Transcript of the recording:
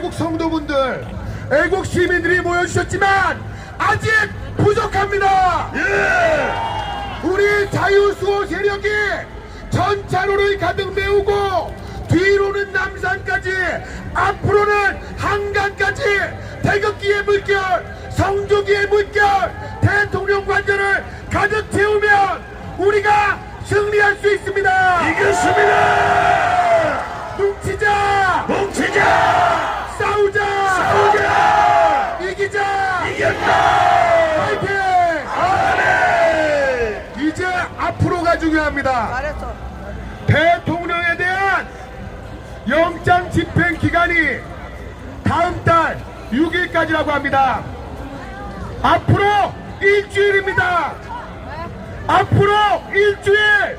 애국 성도분들, 애국 시민들이 모여주셨지만 아직 부족합니다. 우리 자유수호 세력이 전차로를 가득 메우고 뒤로는 남산까지 앞으로는 한강까지 태극기의 물결 성조기의 물결 대통령 관절을 가득 채우면 우리가 승리할 수 있습니다 이겼습니다. 뭉치자 뭉치자. 싸우자 싸우자. 이기자 이겼다. 파이팅 네. 이제 앞으로가 중요합니다 잘했어. 대통령에 대한 영장 집행 기간이 다음 달 6일까지라고 합니다. 앞으로 일주일입니다. 앞으로 일주일